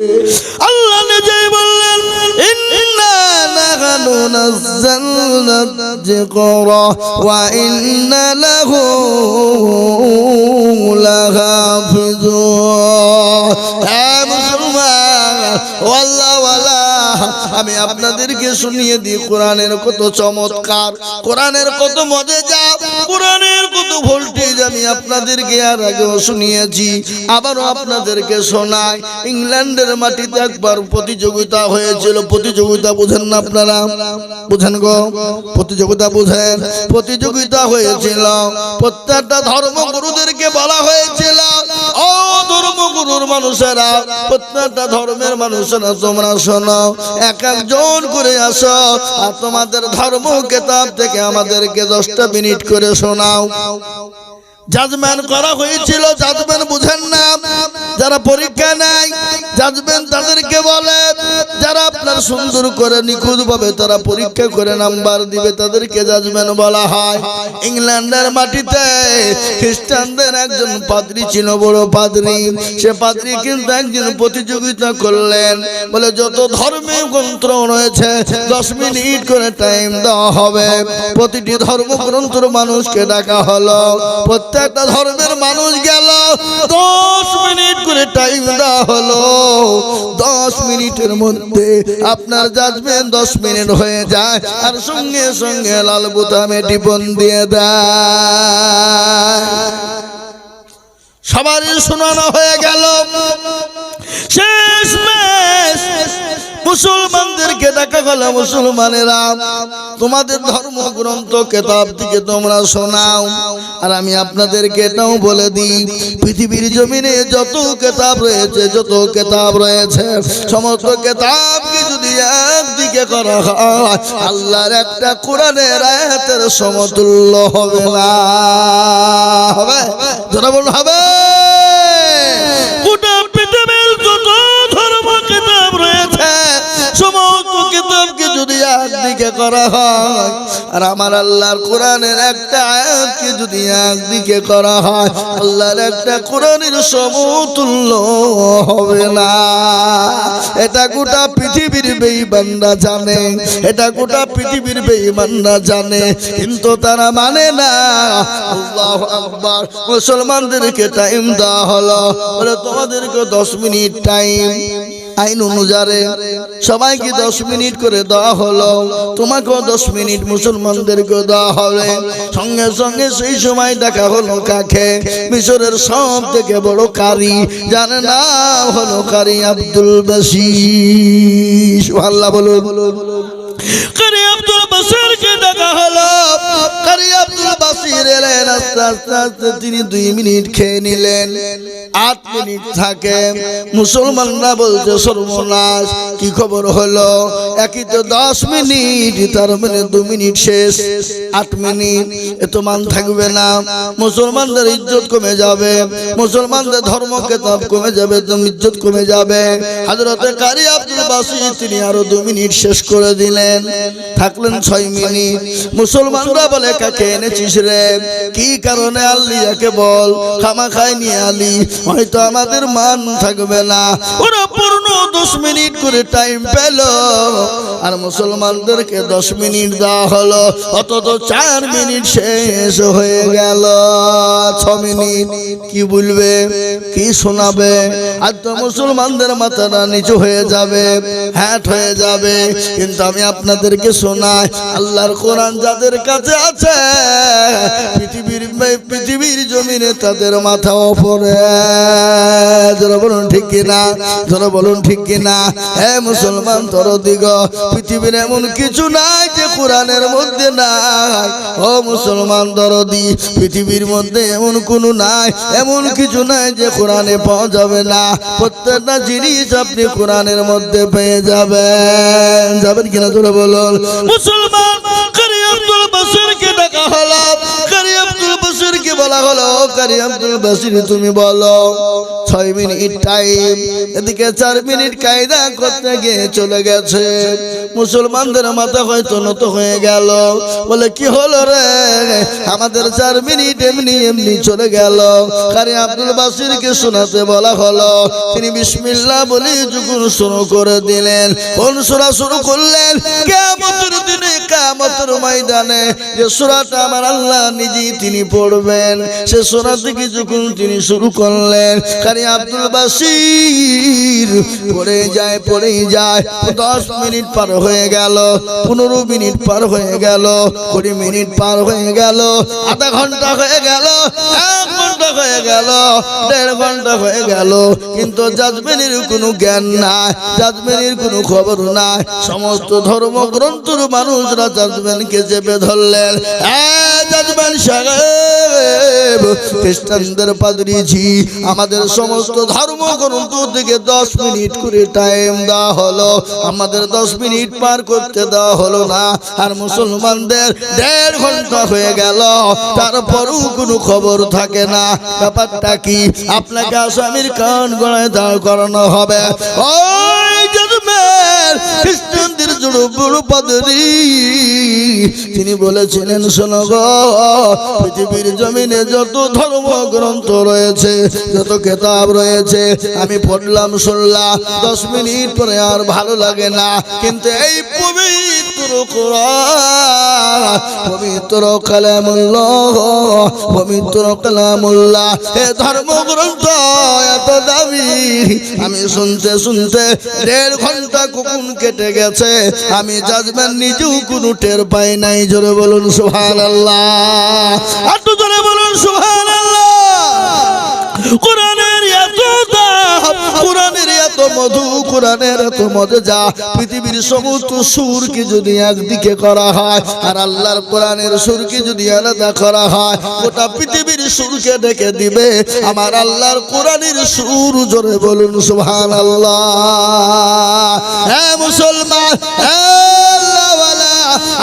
আল্লাহ নিজেই বললেন আমি আপনাদেরকে শুনিয়ে দিই কোরআনের কত চমৎকার কোরআনের কত মজেজা কোরআনের কত ভোল্টেজ আমি আপনাদেরকে আর আগেও শুনিয়েছি আবারও আপনাদেরকে শোনাই। ইংল্যান্ডের মাটিতে একবার প্রতিযোগিতা হয়েছিল। প্রতিযোগিতা বুঝেন না আপনারা? বুঝেন গো? প্রতিযোগিতা বুঝেন? প্রতিযোগিতা হয়েছিল। প্রত্যেকটা ধর্মগুরুদেরকে বলা হয়েছিল। ও ধর্মগুরুর মানুষেরা প্রত্যেকটা ধর্মের মানুষেরা তোমরা শোনো। এক একজন করে আসো। আর তোমাদের ধর্ম কেতাব থেকে আমাদেরকে দশটা মিনিট করে শোনাও। জাজমেন্ট করা হয়েছিল জাজমেন্ট বুঝেন না। যারা পরীক্ষা নেয় জাজমেন্ট তাদেরকে বলে। যারা আপনার সুন্দর করে নিখুঁত ভাবে তারা পরীক্ষা করে নাম্বার দিবে, তাদেরকে জাজমেন্ট বলা হয়। ইংল্যান্ডের মাটিতে খ্রিস্টানদের একজন পাদ্রী ছিল, বড় পাদ্রী। সে পাদ্রী কিন্তু একজন প্রতিযোগিতা করলেন। বলে, যত ধর্মে গ্রন্থ রয়েছে, দশ মিনিট করে টাইম দেওয়া হবে। প্রতিটি ধর্মগ্রন্থর মানুষকে ডাকা হলো। প্রত্যেকটা ধর্মের মানুষ গেল, দশ মিনিট করে টাইম দেওয়া হলো। দশ মিনিটের মধ্যে আপনার জাজমেন্ট দশ মিনিট হয়ে যায়। আর সঙ্গে সঙ্গে লাল বোতামে টিপন দিয়ে দেয়। সবারই শোনানো হয়ে গেল। শেষ মেশ মুসলমানদেরকে দেখা গেল মুসলমানেরা। তোমাদের ধর্মগ্রন্থ কেতাব থেকে তোমরা শোনাও। আর আমি আপনাদেরকে এটাও বলে দিই, পৃথিবীর জমিনে যত কেতাব রয়েছে, যত কেতাব রয়েছে, সমস্ত কেতাবকে যদি একদিকে করা হয়, আল্লাহর একটা কোরআনের আয়াতের সমতুল্য হবে না। হবে? যারা বলুন, হবে? কিতাবকে যদি একদিকে করা হয়, আর আমার আল্লাহর কোরআনের একটা আয়াতকে যদি করা হয়, আল্লাহর একটা কোরআনের সমতুল্য হবে না। এটা গোটা পৃথিবীর বেঈমানরা জানে, এটা গোটা পৃথিবীর বেঈমানরা জানে, কিন্তু তারা মানে না। আল্লাহু আকবার। মুসলমানদেরকে টাইম দেওয়া হলো। তোমাদেরকে দশ মিনিট টাইম আইন অনুযারে সবাইকে দশ মিনিট করে দেওয়া হলো। তোমাকেও দশ মিনিট মুসলমানদেরকে দেওয়া হবে। সঙ্গে সঙ্গে সেই সময় দেখা হলো কাকে? মিশরের সব থেকে বড় কারি। জানে না হলো কারি আব্দুল বাসির আল্লাহ বলুন। কারি আব্দুল বাসিরকে ডাকা হলো। কারি আব্দুল এলেন আস্তে আস্তে আস্তে তিনি দুই মিনিট খেয়ে নিলেন। আট মিনিট থাকে। মুসলমানরা বলছে, সর্বনাশ, কি খবর হলো? একই তো দশ মিনিট, তার মানে দু মিনিট শেষ। আট মিনিট এত মান থাকবে না। মুসলমানদের ইজ্জত কমে যাবে। মুসলমানদের ধর্ম কেতাব কমে যাবে, তো ইজ্জত কমে যাবে। হাজরতে কারি আব্দুল তিনি আরও দু মিনিট শেষ করে দিলেন। থাকলেন ছয় মিনিট। মুসলমানরা বলে, কাকে এনেছিস রে? কি কারণে আল্লিয়াকে বল? খামা খাই নিয়ে আলি হয়তো আমাদের মান থাকবে না। ওরা দশ মিনিট করে টাইম পেল। আর মুসলমানদেরকে দশ মিনিট দেওয়া হলো, অন্তত চার মিনিট শেষ হয়ে গেল। ছ মিনিট, কি বলবে, কি শোনাবে? আর তো মুসলমানদের মাথাটা নিচু হয়ে যাবে হ্যাট হয়ে যাবে। কিন্তু আমি আপনাদেরকে শোনাই, আল্লাহর কোরআন যাদের কাছে আছে, পৃথিবীর পৃথিবীর জমিনে তাদের মাথা ওপরে। যারা বলুন ঠিক কিনা? যারা বলুন ঠিক কিনা? হে মুসলমান তর দিগ পৃথিবীর এমন কিছু নাই যে কোরআনের মধ্যে নাই। ও মুসলমান দরদি পৃথিবীর মধ্যে এমন কোনো নাই, এমন কিছু নাই যে কোরআনে পাওয়া যাবে না। প্রত্যেকটা জিনিস আপনি কোরআনের মধ্যে পেয়ে যাবেন। যাবেন কিনা তোরা বলুন? মুসলমান, কারি আব্দুল ডাকা কারি আব্দুল বাসিরকে বলা হলো, কারি আব্দুল বাসির তুমি বলো, ছয় মিনিট টাইম এদিকে চার মিনিট কায়দা করতে গিয়ে চলে গেছে। মুসলমানদের মাথা হয়তো নত হয়ে গেল। বলে, কি হলো রে? আমাদের চার মিনিট এমনি এমনি চলে গেল। কারি আব্দুল বাসিরকে শোনাতে বলা হলো, তিনি বিসমিল্লাহ বলে যুগুন শুরু করে দিলেন। কোন সুরা শুরু করলেন? কেমতের দিনে কেমতের ময়দানে যে সুরাটা আমার আল্লাহ নিজেই তিনি পড়বেন, সে সুরা থেকে যখন তিনি শুরু করলেন কারি আব্দুল বাসির পড়ে যায় পড়ে যায়, দশ মিনিট পার হয়ে গেল, পনেরো মিনিট পার হয়ে গেল, কুড়ি মিনিট পার হয়ে গেল, আধা ঘণ্টা হয়ে গেল, এক ঘণ্টা হয়ে গেল, দেড় ঘণ্টা হয়ে গেল, কিন্তু জাজমেনের কোনো জ্ঞান নাই, জাজমেনের কোনো খবর নাই, সমস্ত ধর্মগ্রন্থর মানুষরা জাজমেনকে চেপে ধরলেন? সাহেব, খ্রিস্টানদের পাদরিছি, আমাদের সমস্ত ধর্মগ্রন্থ থেকে দশ মিনিট করে টাইম দেওয়া হলো। আমাদের দশ মিনিট পার করতে দেওয়া হলো না। আর মুসলমানদের দেড় ঘণ্টা হয়ে গেল। তারপরও কোনো খবর থাকে না। ব্যাপারটা কি? আপনাকে আসামির কান গড়ায় দাঁড় করানো হবে। জন্মের তিনি বলেছিলেন, শোনো পৃথিবীর জমিনে যত ধর্মগ্রন্থ রয়েছে, যত কেতাব রয়েছে, আমি পড়লাম, শুনলাম, দশ মিনিট পরে আর ভালো লাগে না। কিন্তু এই পবিত্র পবিত্র কালামুল্লাহ পবিত্র কালামুল্লাহ। এ ধর্মগ্রন্থ, এত দামি আমি শুনতে শুনতে দেড় ঘণ্টা কুকুন কেটে গেছে। আমি জাজমেন নিজেও কোনো টের পাই নাই, জোরে বলুন সুহান আল্লাহ একটু জোরে বলুন সুহান আল্লাহ কোরআনের এত এত মধু কোরআনের এত মজা পৃথিবীর সমস্ত সুরকে যদি একদিকে করা হয়, আর আল্লাহর কোরআনের সুরকে যদি আলাদা করা হয়, গোটা পৃথিবীর সুরকে ডেকে দিবে। আমার আল্লাহর কোরআনের সুর জোরে বলুন সুহান আল্লাহ হ্যাঁ মুসলমান হ্যাঁ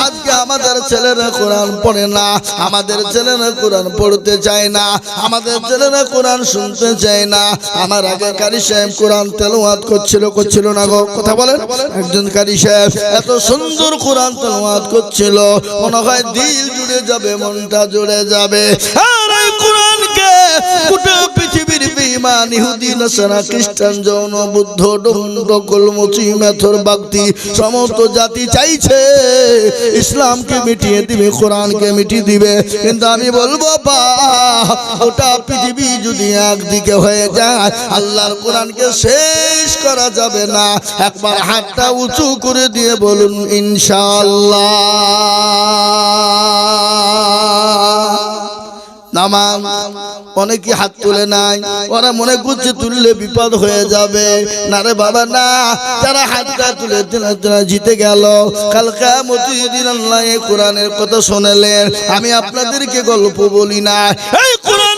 আজকে আমাদের ছেলেরা কোরআন পড়ে না, আমাদের ছেলেরা কোরআন পড়তে চায় না, আমাদের ছেলেরা কোরআন শুনতে চায় না। আমার আগে কারি সাহেব কোরআন তেলাওয়াত করছিল করছিল না গো, কথা বলেন? একজন কারি সাহেব এত সুন্দর কোরআন তেলাওয়াত করছিল, মনে হয় দিল জুড়ে যাবে, মনটা জুড়ে যাবে। কোরআনকে ইহুদি, নাসারা, খ্রিস্টান জৌন বুদ্ধ ডকল মুচি, মেথর সমস্ত জাতি চাইছে ইসলামকে মিটিয়ে দিবে, কোরআনকে মিটিয়ে দিবে। কিন্তু আমি বলব বা গোটা পৃথিবী যদি একদিকে হয়ে যায়, আল্লাহর কোরআনকে শেষ করা যাবে না। একবার হাতটা উঁচু করে দিয়ে বলুন, ইনশাআল্লাহ। নামাজ, অনেকে হাত তুলে নাই, ওরা মনে করছে তুললে বিপদ হয়ে যাবে। না রে বাবা, না, যারা হাতটা তুলে তুলে জিতে গেল কালকা মতিদিন আল্লাহ কোরআনের কথা শোনালেন। আমি আপনাদেরকে গল্প বলি না। এই কোরআন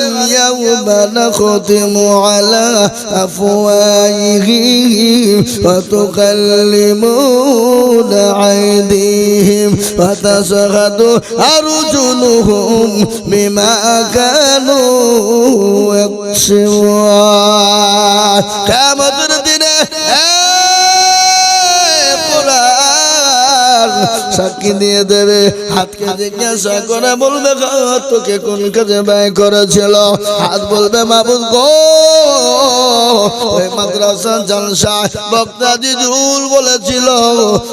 اليوم نختم على أفواههم وتكلمون أيديهم وتشهد أرجلهم بما كانوا يكسبون. كما تردنا সাক্ষী দিয়ে দেবে। হাতকে জিজ্ঞাসা করে বলবে তোকে কোন কাজে ব্যয় করেছিল? হাত বলবে, মাবুদ গো মাদ্রাসা জলসা জিজুল বলেছিল,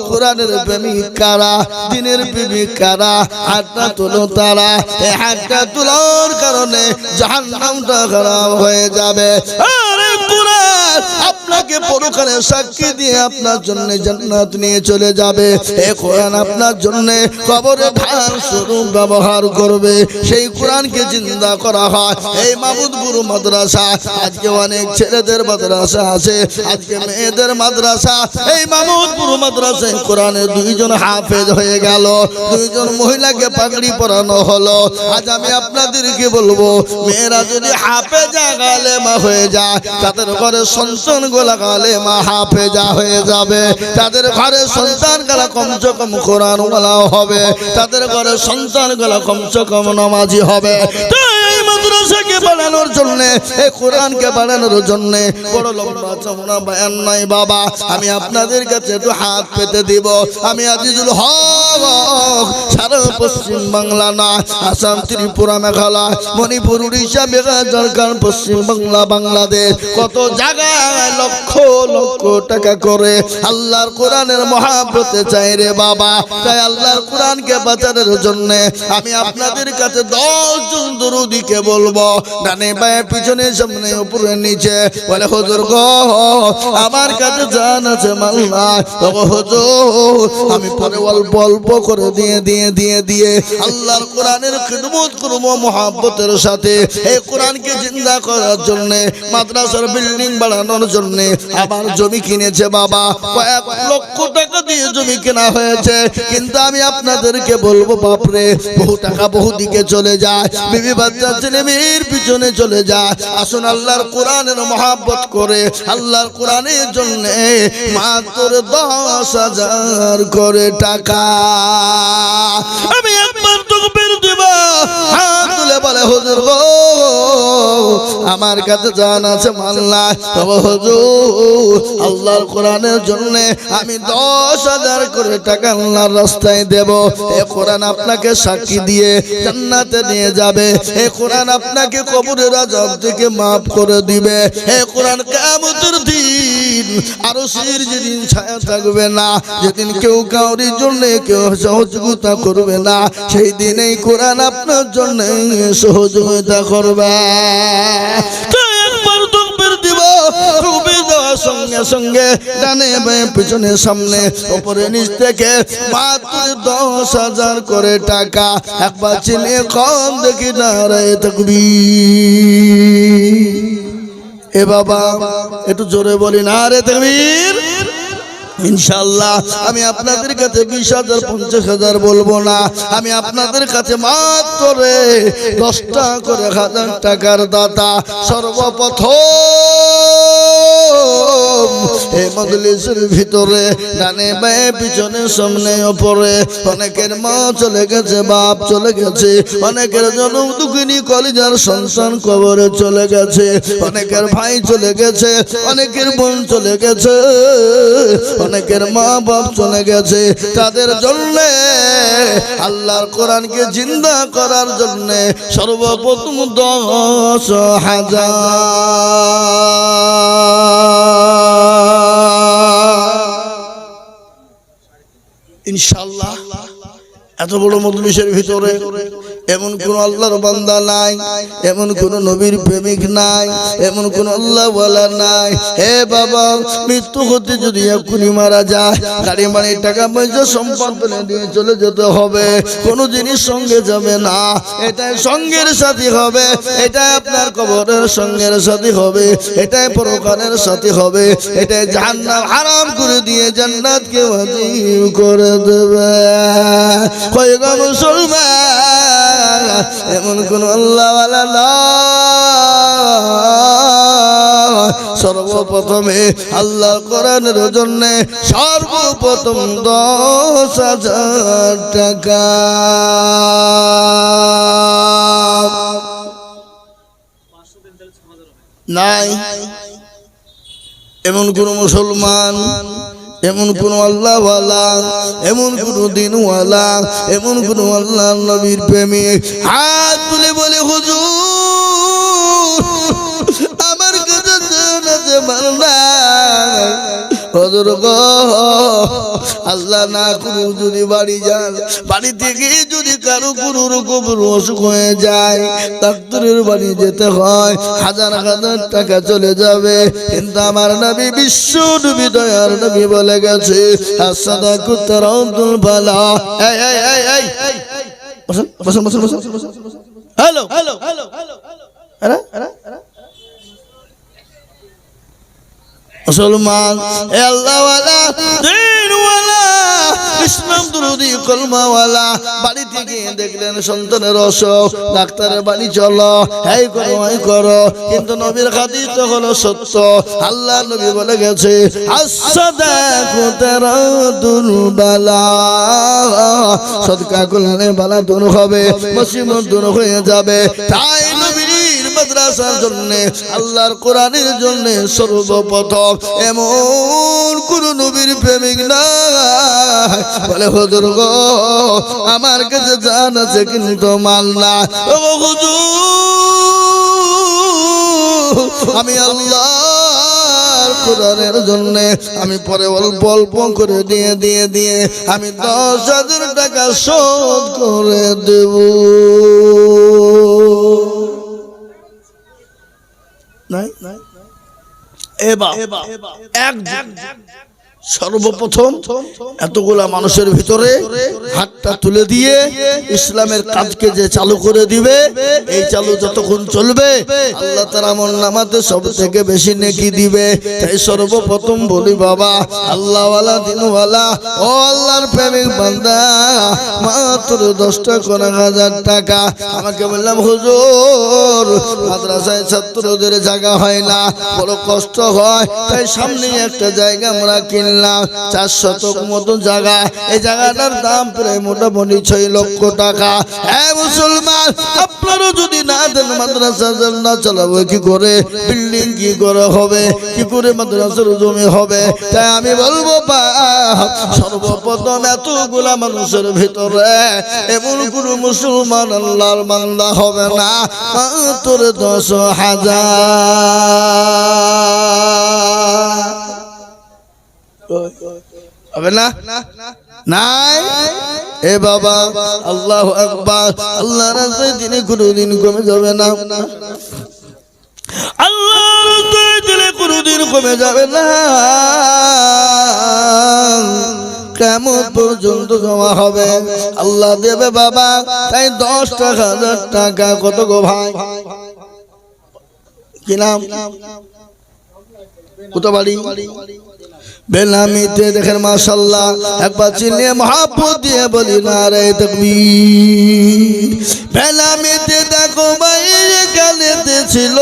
কোরআনের প্রেমিক কারা, দিনের প্রেমিক কারা? হাতটা তুলো তারা এই হাতটা তোলার কারণে খারাপ হয়ে যাবে। আপনাকে পরকালে সাক্ষী দিয়ে আপনার জন্য জান্নাত নিয়ে চলে যাবে। এ কোরআন আপনার জন্য কবরে ধান স্বরূপ ব্যবহার করবে। সেই কোরআনকে জিন্দা করা হয়। এই মামুদপুর মাদ্রাসা, আজকে অনেক ছেলেদের মাদ্রাসা আছে, আজকে মেয়েদের মাদ্রাসা। এই মামুদপুর মাদ্রাসায় কোরআনের দুইজন হাফেজ হয়ে গেল। দুইজন মহিলাকে পাগড়ি পরানো হলো। আজ আমি আপনাদেরকে বলব, মেয়েরা যদি হাফেজা গালেমা হয়ে যায়, তাদের ঘরে সন্তান গুলা মা হাফেজা হয়ে যাবে। তাদের ঘরে সন্তানগুলা কমসে কম কোরআন ওয়ালাও হবে। তাদের ঘরে সন্তানগুলা কমসে কম নামাজি হবে। আমি আপনাদের কাছে একটু হাত পেতে দিব। আমি আজিজুল হক সারা পশ্চিম না, আসাম, ত্রিপুরা, মেঘালয়, মণিপুর, উড়িষ্যা মেঘালয় ঝাড়খণ্ড, পশ্চিম বাংলা, বাংলাদেশ। কত জায়গায় লক্ষ লক্ষ টাকা করে আল্লাহর কোরআনের মহাব্রতে চাই রে বাবা। তাই আল্লাহর কোরআনকে বাঁচানোর জন্য। আমি আপনাদের কাছে দশ জন দরুদিকে বলব, ডানে বায়ে, পিছনে, সামনে, উপরে, নিচে। বলে, হুজুর গো, আমার কাছে জান আছে মাল্লা হুজুর, আমি পরে অল্প অল্প করে দিয়ে দিয়ে দিয়ে দিয়ে আল্লাহর কোরআনের খিদমত করব, মহাব্বতের সাথে। এই কোরআনকে জিন্দা করার জন্য, মাদ্রাসার বিল্ডিং বাড়ানোর জন্য আমার জমি কিনেছে বাবা। কয়েক লক্ষ টাকা দিয়ে জমি কেনা হয়েছে। কিন্তু আমি আপনাদেরকে বলব, বাপরে, বহু টাকা বহু দিকে চলে যায়। বিবি বাচ্চা ছেলে মেয়ের পিছনে চলে যায়। আসুন আল্লাহর কোরআনের মহাব্বত করে, আল্লাহর কোরআনের জন্য মাত্র দশ হাজার করে টাকা। আমি একবার তকবীর দিব। তুলে বলে, হুজুর গো, আমার কাছে জান আছে মাল্লা। তবে হুজুর, আল্লাহর কোরআনের জন্য আমি দশ হাজার করে টাকা আল্লাহর রাস্তায় দেব। এ কোরআন আপনাকে সাক্ষী দিয়ে জান্নাতে নিয়ে যাবে। এ কোরআন আপনাকে কবরের আজাব থেকে মাফ করে দিবে। এ কোরআন কেমতের দিন আরও সির যেদিন ছায়া থাকবে না, যেদিন কেউ কাউরির জন্য কেউ সহযোগিতা করবে না, সেই দিন এই কোরআন আপনার জন্য সহযোগিতা করবে। সঙ্গে সঙ্গে ডানে পিছনে সামনে উপরে নিচ থেকে মাত্র দশ হাজার করে টাকা। একবার চিনে কম দেখি না রে তকবীর। এ বাবা, একটু জোরে বলি না রে তকবীর। ইনশাল্লাহ আমি আপনাদের কাছে বিশ হাজার, পঞ্চাশ হাজার বলব না। আমি আপনাদের কাছে মাত্র দশটা করে হাজার টাকার দাতা, সর্বপ্রথম এই মজলিসের ভিতরে, ডানে বায়ে, পিছনে, সামনে, ওপরে, অনেকের মা চলে গেছে, বাপ চলে গেছে, অনেকের জনম দুঃখিনী কলিজার সন্তান কবরে চলে গেছে, অনেকের ভাই চলে গেছে, অনেকের বোন চলে গেছে অনেকের মা বাপ চলে গেছে। তাদের জন্য আল্লাহর কোরআনকে জিন্দা করার জন্য সর্বপ্রথম দশ হাজার। ইনশাল্লাহ এত বড় মজলিসের ভিতরে এমন কোন আল্লাহর বান্দা নাই, এমন কোন নবীর প্রেমিক নাই, এমন কোন আল্লাহ বলা নাই। হে বাবা, মৃত্যু হতে যদি এক্ষুনি মারা যায়, গাড়ি মাড়ি টাকা পয়সা, সম্পদ ফেলে দিয়ে চলে যেতে হবে। কোন জিনিস সঙ্গে যাবে না। এটাই সঙ্গের সাথী হবে, এটাই আপনার কবরের সঙ্গের সাথী হবে, এটাই পরকালের সাথী হবে, এটাই জান্নাত হারাম করে দিয়ে জান্নাতকে ওয়াজিব করে দেবে। কয় গো মুসলমান এমন কোন আল্লাহ সর্বপ্রথমে আল্লাহ কোরআনের জন্য সর্বপ্রথম দশ হাজার টাকা। নাই। এমন কোন মুসলমান এমন কোন আল্লাহওয়ালা, এমন কোন দিনওয়ালা, এমন কোন আল্লাহ নবীর প্রেমী হাত তুলে বলে, হুজুর হজর গো আল্লাহ না করু যদি বাড়ি যান বাড়ি থেকে যদি কারও কোনো রকম অসুখ হয়ে যায় ডাক্তারের বাড়ি যেতে হয় হাজার হাজার টাকা চলে যাবে কিন্তু আমার নবী বিশ্ব নবী নবী বলে গেছে আসাদা কুত্তার আব্দুল বালা এই এই এই এই বসুন হ্যালো হ্যালো হ্যালো হ্যালো মুসলমান, এ আল্লাহওয়ালা বাড়ি থেকে সন্তানের ডাক্তারের চলো করো কিন্তু নবীর আল্লাহ বলে গেছে সদকা বালা দূর হবে মুসিবত দূর হয়ে যাবে, তাই মাদ্রাসার জন্য, আল্লাহর কোরআনের জন্য সর্বপ্রথম এমন কোন নবীর প্রেমিক না বলে, হুজুর গো, আমার কাছে জান আছে, কিন্তু মাল না। ও হুজুর, আমি আল্লাহর কোরআনের জন্য, আমি পরে অল্প অল্প করে দিয়ে দিয়ে দিয়ে, আমি দশ হাজার টাকা শোধ করে দেব। নাই? এবার এক সর্বপ্রথম এতগুলা মানুষের ভিতরে হাতটা তুলে দিয়ে ইসলামের কাজকে যে চালু করে দিবে, এই চালু যতক্ষণ চলবে, আল্লাহ তার আমল সব থেকে বেশি নেকি দিবে। তাই সর্বপ্রথম বলি, বাবা, আল্লাহওয়ালা, দিনওয়ালা, ও আল্লাহর প্রেমিক বান্দা, মাত্র দশটা কোন হাজার টাকা। আমাকে বললাম, হুজুর, মাদ্রাসায় ছাত্রদের জায়গা হয় না, বড় কষ্ট হয়, তাই সামনে একটা জায়গা আমরা কিনলাম। চার শতক মতো জায়গা। এই জায়গাটার দাম প্রায় মোটামুটি ছয় লক্ষ টাকা। হ্যাঁ মুসলমান আপনারও যদি না দেন মাদ্রাসা না চালাবো, কি করে? বিল্ডিং কি করে হবে? কি করে মাদ্রাসার জমি হবে? তাই আমি বলব সর্বপ্রথম এতগুলা মানুষের ভিতরে এমন কোন মুসলমান আল্লাহর মান্দা হবে না। মাত্র দশ হাজার। হবে না? নাই? এ বাবা, আল্লাহ আকবার। আল্লাহ রাস্তায় তিনি কোনোদিন কমে যাবে না। রাস্তায় কোনোদিন কমে যাবে না। কেমন পর্যন্ত জমা হবে? আল্লাহ দেবে বাবা, তাই দশ টাকা হাজার টাকা। কত গো ভাই? কি নাম? কত বাড়ি বেনামিতে দেখেন মাশাল্লাহ একবার চিনে মহাপু দিয়ে বলি না রে তকবীর বেনামিতে দেখো বাইরে কালেতে ছিল।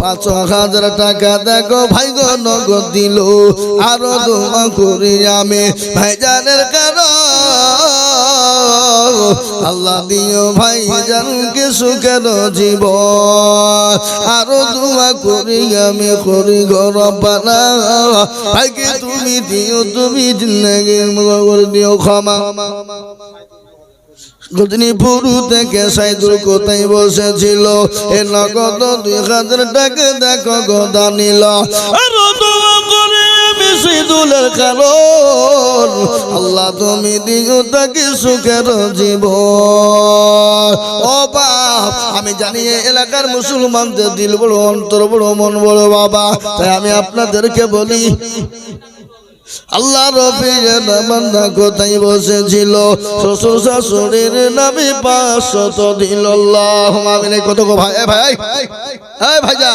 পাঁচ হাজার টাকা দেখো ভাই গো নগদ দিল। আরও দোমা করি আমি। ভাইজানের কারণ আল্লাহ দিও ভাই জানকে সুখের জীবন। আরও দোয়া করি আমি করি ঘর ভাইকে তুমি দিও তুমি দিও ক্ষমা। গজনী পুরু থেকে সাইদুর কোথায় বসেছিল? এ নগদ দুই হাজার টাকা দেখো গদা নিল আমি সিদুলের কারণ আল্লাহ তুমি দিও তাকে সুখের জীব ও বাপ আমি জানি এলাকার মুসলমানদের দিল বড় অন্তর বড় মন বড় বাবা তাই আমি আপনাদেরকে বলি আল্লাহ রফিজের কোথায় বসেছিল শ্বশুর শাশুড়ির নামে পাঁচশত দিল আল্লাহ কত গো ভাই ভাই এই ভাই যা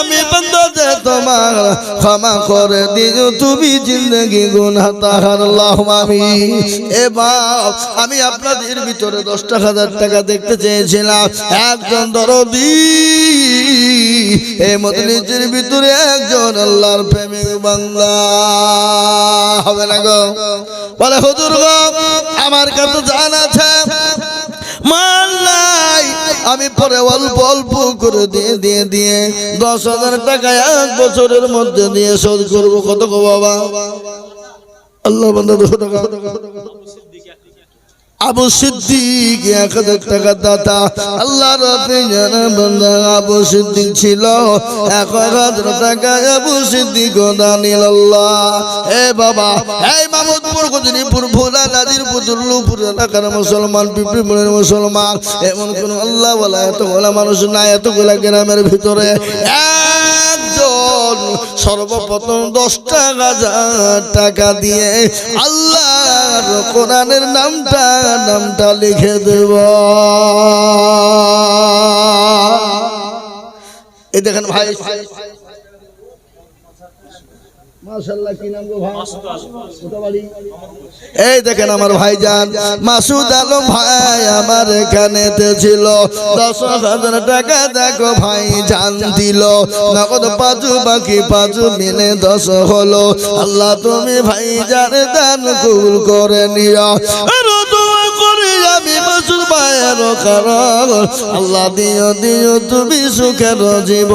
আমি বান্দা যে তোমার ক্ষমা করে দিও। তুমি জিন্দগি গুনাহ তাহার আল্লাহ আমিন। এবার আমি আপনাদের ভিতরে দশটা হাজার টাকা দেখতে চেয়েছিলাম। একজন দরদি এই মদলিসের ভিতরে একজন আল্লাহর প্রেমিক বান্দা। হবে না গো? বলে, হুজুর গো, আমার কাছে জান আছে। মাল আমি পরে অল্প অল্প করে দিয়ে দিয়ে দিয়ে দশ হাজার টাকা এক বছরের মধ্যে দিয়ে শোধ করব। কত গো বাবা? আল্লাহ দুশো টাকা আবু সিদ্দিক এক হাজার আল্লাহ রাতে জানা বান্দা আবু সিদ্দিক ছিল। এক হাজার টাকা আবু সিদ্দিক দানিল আল্লাহ। হে বাবা এই মামুদপুর গজনীপুর, ভোলা নাজির পুতুল্লুপুর এলাকার মুসলমান পিপড়িমুড়ের মুসলমান, এমন কোন আল্লাহ বলা এতগুলা মানুষ নাই, এতগুলা গ্রামের ভিতরে। একজন সর্বপ্রথম দশটা হাজার টাকা দিয়ে আল্লাহর কোরআনের নামটা নামটা লিখে দেব। এই দেখেন ভাই মাশাআল্লাহ কি নাম গো ভাই কোথা বাড়ি এই দেখেন আমার ভাইজান মাসুদ আলম ভাই আমার এখানে ছিল। দশ হাজার টাকা দেখো ভাই জান দিল। নগদ পাঁচু বাকি পাঁচু মিলে দশ হলো। আল্লাহ তুমি ভাই জানে দান কবুল করে নিও। ভাইয়ের কারণ আল্লাহ দিও দিও তুমি সুখের জীব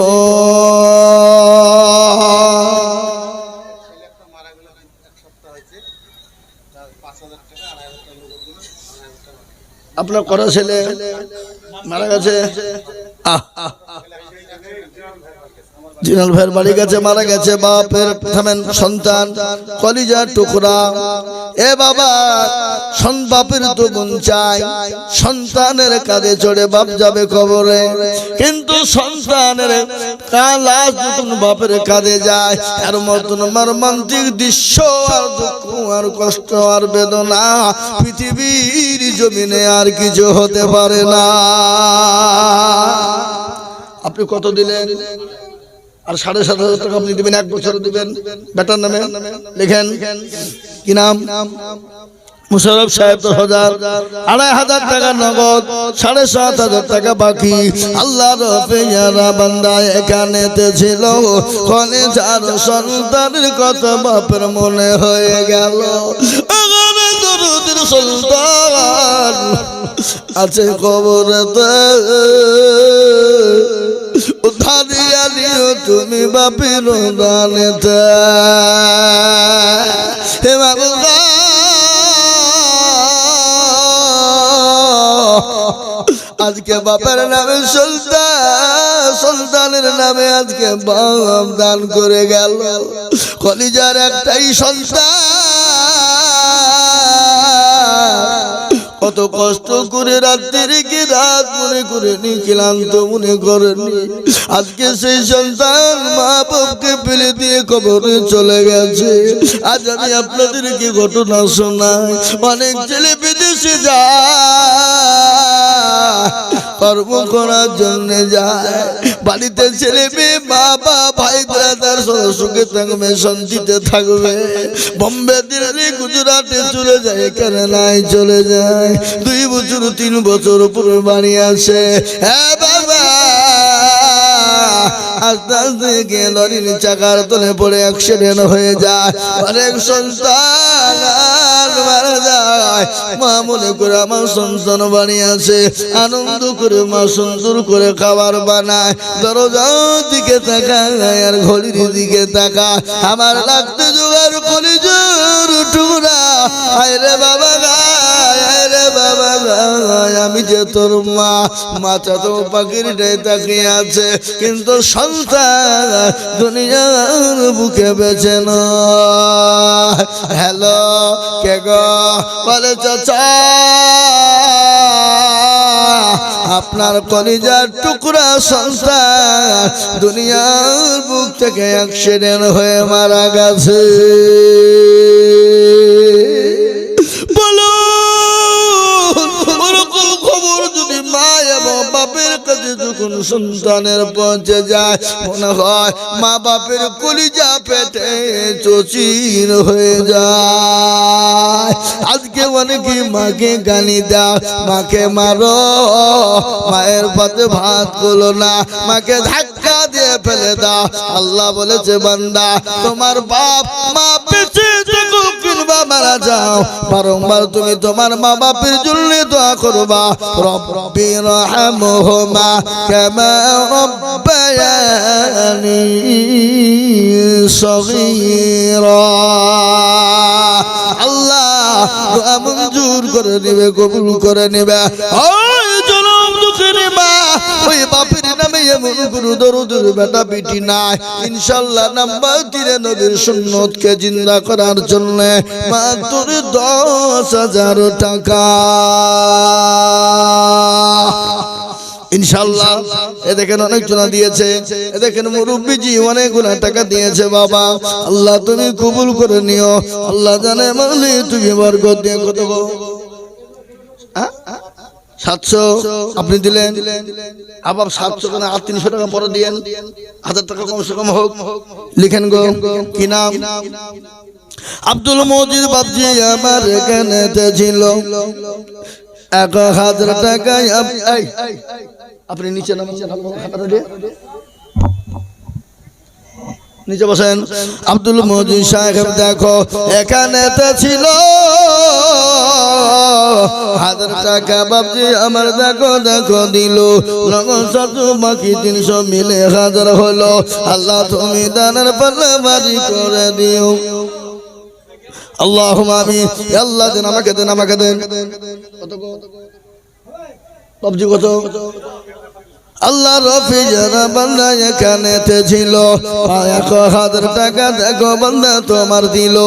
আপনার করা ছেলে? মারা গেছে? আহ। জিনাল ভাইয়ের বাড়ি গেছে, মারা গেছে, বাপের, থামেন, সন্তান, কলিজার টুকরা। এ বাবা, সন বাপের তো গুণ চাই সন্তানের কাঁধে চড়ে বাপ যাবে কবরে। কিন্তু সন্তানের কালাস যখন বাপের কাঁধে যায় এর মতন মর্মান্তিক দৃশ্য আর দুঃখ আর কষ্ট আর বেদনা পৃথিবীর জমিনে আর কিছু হতে পারে না। আপনি কত দিলেন? আর সাড়ে সাত হাজার টাকা আপনি দিবেন, এক বছর দিবেন। বেটার নামে লেখেন, কি নাম? মুশারফ সাহেব দশ হাজার। আড়াই হাজার টাকা নগদ, সাড়ে সাত হাজার টাকা বাকি। আল্লাহ রফিয়ারা বান্দা এখানে ছিল। কনে চার সন্তানের বাপের মনে হয়ে গেল। সন্তান আছে কবরেতে। উদ্ধারিয়া নিও তুমি বাপের দানেতে হে আজকে বাপের নামে সুলতান সুলতানের নামে আজকে বাপ দান করে গেল। কলিজার একটাই সন্তান। কত কষ্ট করে রাত্রি কি রাত মনে করে নি ক্লান্ত মনে করেনি আজকে সেই সন্তান মা বাপকে ফেলে দিয়ে কবরে চলে গেছে। আজ আমি আপনাদেরকে ঘটনা শোনাই। অনেক ছেলে বিদেশে যায়। কর্ম করার জন্য যায়। বাড়িতে ছেলে মেয়ে, বাবা, ভাই ব্রাদার সুখে থাকবে, শান্তিতে থাকবে। বম্বে দিল্লি, গুজরাটে চলে যায় কেন নাই চলে যায়। দুই বছর, তিন বছর পুরো বাড়ি আছে। হ্যাঁ বাবা আস্তে আস্তে গিয়ে লরির চাকার পড়ে অ্যাক্সিডেন্ট হয়ে যায়। অনেক সন্তান মারা যায়। মা মনে করে আমার সন্তান বাড়ি আছে আনন্দ করে মা সুন্দর করে খাবার বানায়। দরজার দিকে তাকায়, আর ঘড়ির দিকে তাকা আমার লাগতে জোগাড় করি জোর টুকরা। আয় রে বাবা গায় আয় রে আমি যে তোর মা মাথা তো পাখির ডায় তাকিয়ে আছে, কিন্তু সন্তান দুনিয়ার বুকে বেছে হ্যালো, কে গো? বলে আপনার কলিজার টুকরা সন্তান দুনিয়ার বুক থেকে অ্যাক্সিডেন্ট হয়ে মারা গেছে। যখন সন্তানের পৌঁছে যায়। মনে হয় মা বাপের কলিজা পেটে চচির হয়ে যায়। আজকে অনেকে মাকে গালি দাও, মাকে মারো, মায়ের পথে ভাত করল না, মাকে ধাক্কা দিয়ে ফেলে দাও। আল্লাহ বলেছে, বান্দা, তোমার বাপ মা মারা যাও। বারংবার তুমি তোমার মা বাপের জন্য দোয়া করবা। রব্বি রহমহুমা কামা রব্বায়ানি সগীরা। আল্লাহ দোয়া মঞ্জুর করে নেবে, কবুল করে নেবে। ওই বাপের নামে এমন গুরু দরুদের বেটা বিটি নাই। ইনশাল্লাহ নাম্বার তীরে নদীর সুন্নতকে জিন্দা করার জন্য মাত্র দশ হাজার টাকা। ইনশাল্লাহ এ দেখেন অনেক জনা দিয়েছে। এ দেখেন মুরব্বীজি অনেকগুলো টাকা দিয়েছে, বাবা। আল্লাহ তুমি কবুল করে নিও। আল্লাহ জানে মালি তুমি বরকত দিয়ে কত হ্যাঁ? সাতশো আপনি দিলেন। আবার সাতশো কেন আর তিনশো টাকা পরে দিয়েন। হাজার টাকা কমসে কম হোক। লিখেন গো, কি নাম? আব্দুল মজিদ বাবজি আমার এখানে ছিল। এক হাজার টাকায় আপনি নিচে দিয়ে। নিচে বসেন। আব্দুল মজিদ সাহেব, দেখো, এখানে ছিল। হাজার টাকা বাবজি আমার দেখো দেখো দিল। বাকি তিনশো মিলে হাজার হলো। আল্লাহ তুমি দানার পাল্লা বাড়ি করে দিও। আল্লাহ আমি আল্লাহ দেন, আমাকে দেন আমাকে দেন। কত কত কত? আল্লাহ রফি যারা বান্দা এখানে ছিল এক হাজার টাকা দেখো বান্দা তোমার দিল।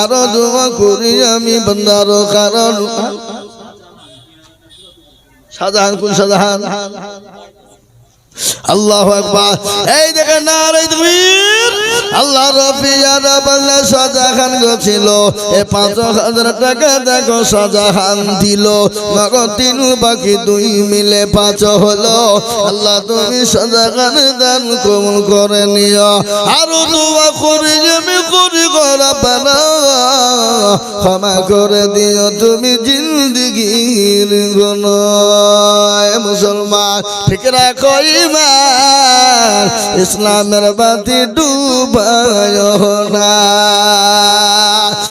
আরও দোয়া করি আমি বান্দার কারণ। শাহজাহান কোন শাহজাহান আল্লাহ একবার এই দেখেন না তাকবীর আল্লাহ রফি যারা বান্দা শাহজাহান ছিল। এ পাঁচ হাজার টাকা দেখো সাজা খান দিল। নগদ তিন বাকি দুই মিলে পাঁচ হলো। আল্লাহ তুমি শাহজাহান দান কবুল করে নিও। আরও দোয়া করি আমি করি করা পানা ক্ষমা করে দিও তুমি জিন্দগির গুনাহ মুসলমান ঠিক রাখো ইমান ইসলামের বাতি বায়না